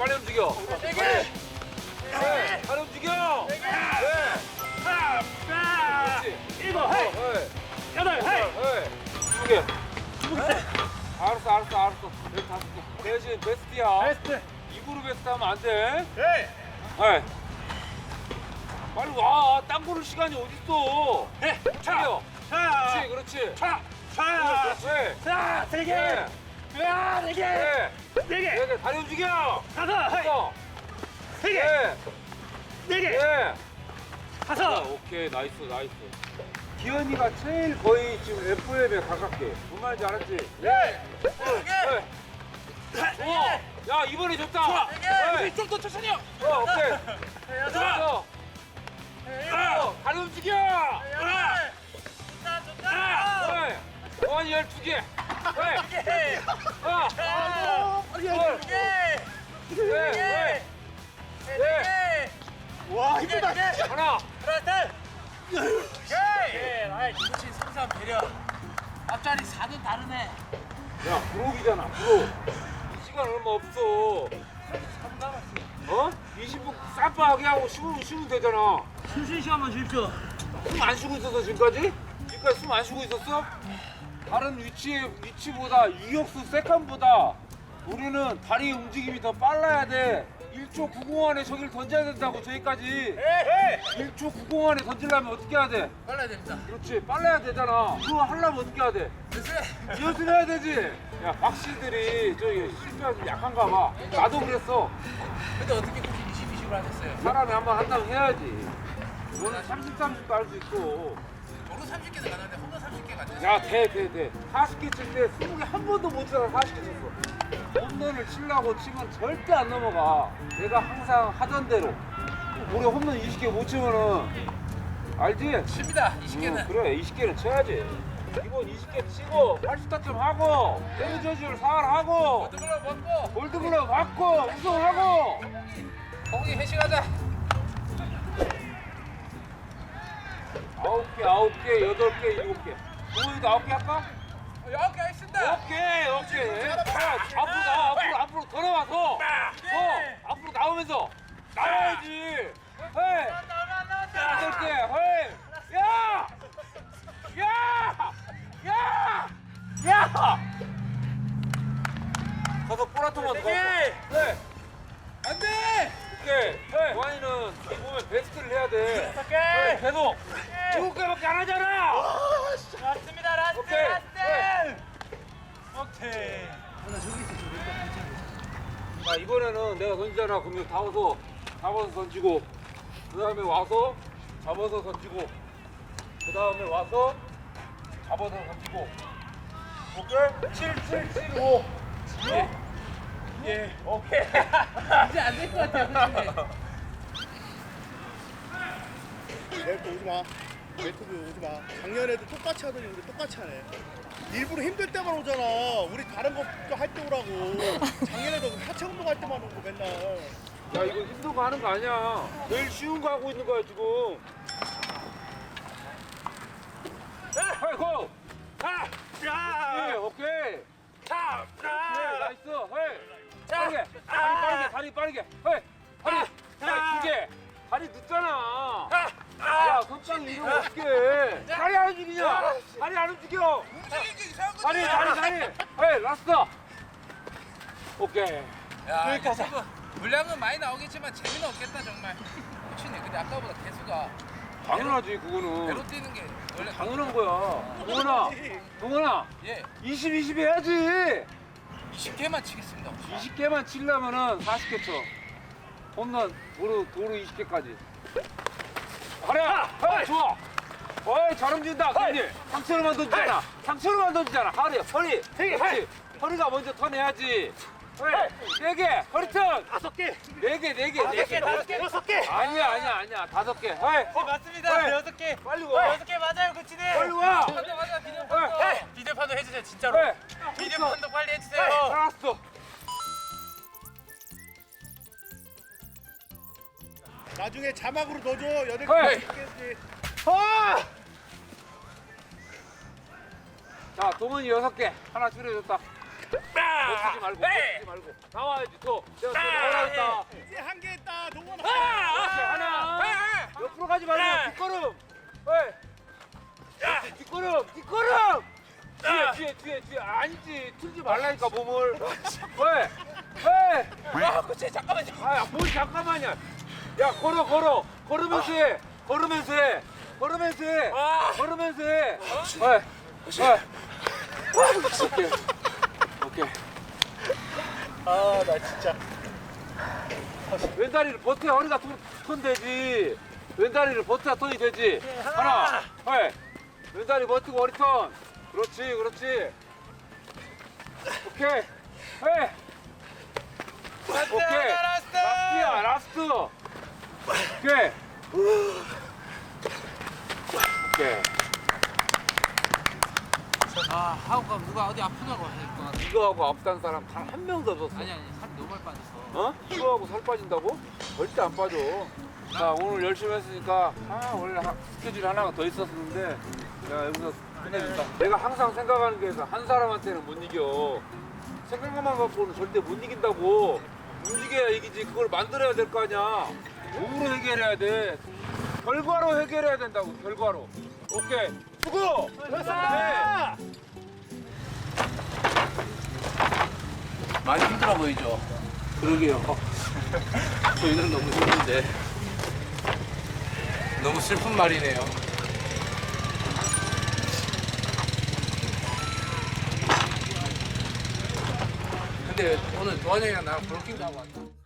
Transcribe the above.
빨리 움직여. 세게. 네, 빨리 움직여. 네. 하나, 그렇지. 일곱, 헤이, 네. 여덟, 헤이. 네. 두 개. 알았어, 알았어, 알았어. 여기 다섯 개. 대신 베스트야. 베스트. 이 그룹 베스트 하면 안 돼. 네. 네. 빨리 와. 땅 보는 시간이 어딨어. 네. 차려. 자, 그렇지, 그렇지. 자, 자, 그렇지. 자, 세 개. 네. 야, 네 개. 네. 네 개. 네 개. 다리 움직여. 다섯. 어. 세 개. 네. 네 개. 네. 자, 다섯. 오케이 나이스 나이스 기현이가 제일 거의 지금 FM에 가깝게 뭔 말인지 알았지? 네. 네. 좋아 야 이번에 좋다 네. 좀더 천천히요. 어, 오케이 좋았어 어, 다리 움직여 좋다, 좋다. 네. 원이 12개 네. 하나 둘 네. 네. 네. 와, 힘들다. 하나 아이 김치 삼삼 배려 앞자리 4는 다르네 야 부록이잖아 부록 이 시간 얼마 없어 어? 20분 쌈박하게 하고 쉬면, 쉬면 되잖아 숨 쉬는 시간만 주십시오 숨 안 쉬고 있었어 지금까지? 지금까지 숨 안 쉬고 있었어? 다른 위치 위치보다 유격수 세컨보다 우리는 다리 움직임이 더 빨라야 돼. 1초 90 안에 저길 던져야 된다고 저기까지. 1초 90 안에 던지려면 어떻게 해야 돼? 빨라야 됩니다 그렇지 빨라야 되잖아. 그거 하려면 어떻게 해야 돼? 연습해야 되지. 야 박씨들이 저기 실수가 좀 약한가 봐. 나도 그랬어. 근데 어떻게 20, 20을 하셨어요? 사람이 한번 한다고 해야지. 너는 30, 30도 할 수 있고. 야, 돼, 돼, 돼. 40개 칠 때 20개 한 번도 못 치다가 40개 쳤어. 홈런을 치려고 치면 절대 안 넘어가. 내가 항상 하던 대로. 우리 홈런 20개 못 치면은, 알지? 칩니다 응, 20개는 그래, 20개는 쳐야지. 이번 20개 치고, 80타점 하고, 데미저지를 사활하고, 어드글러 먹고 골드글러 받고, 우승하고. 거기 회식하자 아홉 개, 아홉 개, 여덟 개, 일곱 개. 동원이도 아홉 개 할까? 여섯 개 하겠습니다 오케이 오케이 자, 앞으로 나와 앞으로 앞으로 더 나와서 더 앞으로 나오면서 나와야지 헤이 여덟 개 헤이 야! 야! 야! 야! 가서 네. 안돼 오케이 헤이 와인은 이 몸에 베스트를 해야 돼 헤이, 계속 일곱 개밖에 안 하잖아 맞습니다 라스트 오케이 헤이. 오케이 자 이번에는 내가 던지잖아 그럼 다 와서 잡아서 던지고 그 다음에 와서 잡아서 던지고 그 다음에 와서 잡아서 던지고 오케이? 7, 7, 7, 5 예. 예. 오케이 이제 안 될 것 같아요 그치? 내일 또 오지 마. 유튜브 오지 마. 작년에도 똑같이 하더니 우리 똑같이 하네. 일부러 힘들 때만 오잖아. 우리 다른 거할때 오라고. 작년에도 하체 운동할 때만 오고 맨날. 야 이거 힘든 거 하는 거 아니야 제일 쉬운 거 하고 있는 거야 지금 야 손장 이러면 어떡해? 다리 안 움직이냐? 다리 안 움직여. 다리 다리 다리. 헤이 라스트. 오케이. 야 이거 물량은 많이 나오겠지만 재미는 없겠다 정말. 코치님 근데 아까보다 개수가 당연하지 그거는. 배로 뛰는 게 원래 당연한 거야. 동원아 동원아. 예. 20, 20 해야지. 20개만 치겠습니다. 코치 20개만 치려면은 40개 쳐. 홈런 도로 도로 20개까지. 하랴, 하 좋아. 어이 잘 움직인다, 괜히 상체로만 던지잖아. 상체로만 던지잖아. 하랴, 허리, 그렇지. 허리가 먼저 턴해야지. 네 개, 허리턴. 다섯 개. 네 개, 네 개, 네 개. 다섯 개. 여섯 개. 아니야, 아니야, 아니야. 다섯 개. 헤이, 네, 맞습니다. 네. 여섯 개. 빨리 와. 여섯 개 맞아요, 코치님. 빨리 와. 맞아 맞아 비디오 판도 비디오 판도 해주세요, 진짜로. 비디오 판도 빨리 해주세요. 알았어. 나중에 자막으로 넣어줘. 여덟. 개 있겠지. 아! 자, 동원이 여섯 개. 하나 줄여줬다. 버티지 말고 버티지 말고. 나와야지 또. 내가 또 나오라 했다. 이제 한 개 있다. 동원 그렇지, 하나. 옆으로 가지 말고 뒷걸음. 왜? 그렇지, 뒷걸음 뒷걸음! 뒤에 뒤에 뒤에 뒤에. 아니지. 틀지 말라니까 몸을. 왜? 왜? 아 그치 잠깐만요. 아야 뭘 잠깐만이야 야 걸어 걸어. 걸으면서 해. 걸으면서 해. 걸으면서 해. 걸으면서 해. 왜? 왜? 오케이. 오케이. 아 나 진짜. 왼다리를 버텨야 허리가 톤, 톤 되지. 왼다리를 버텨야 톤이 되지. 하나 왜? 왼다리 버티고 허리 톤. 그렇지 그렇지. 오케이. 해. 오케이. 라스트야 라스트 오케이 오케이 아 하고 가면 누가 어디 아프다고 할것 같아 이거하고 아프다는 사람 단 한 명도 없었어 아니 아니 살이 너무 많이 빠졌어 어? 이거하고 살 빠진다고? 절대 안 빠져. 자 오늘 열심히 했으니까 아 원래 하- 스케줄이 하나가 더 있었는데 내가 여기서 끝내준다. 내가 항상 생각하는 게 한 사람한테는 못 이겨. 생각만 갖고는 절대 못 이긴다고. 움직여야 이기지. 그걸 만들어야 될 거 아니야. 몸으로 해결해야 돼. 결과로 해결해야 된다고. 결과로. 오케이. 수고. 네. 많이 힘들어 보이죠? 그러게요. 저희는 너무 힘든데 너무 슬픈 말이네요 근데 오늘 도환이 형이랑 나랑 브로킹도 하고 왔다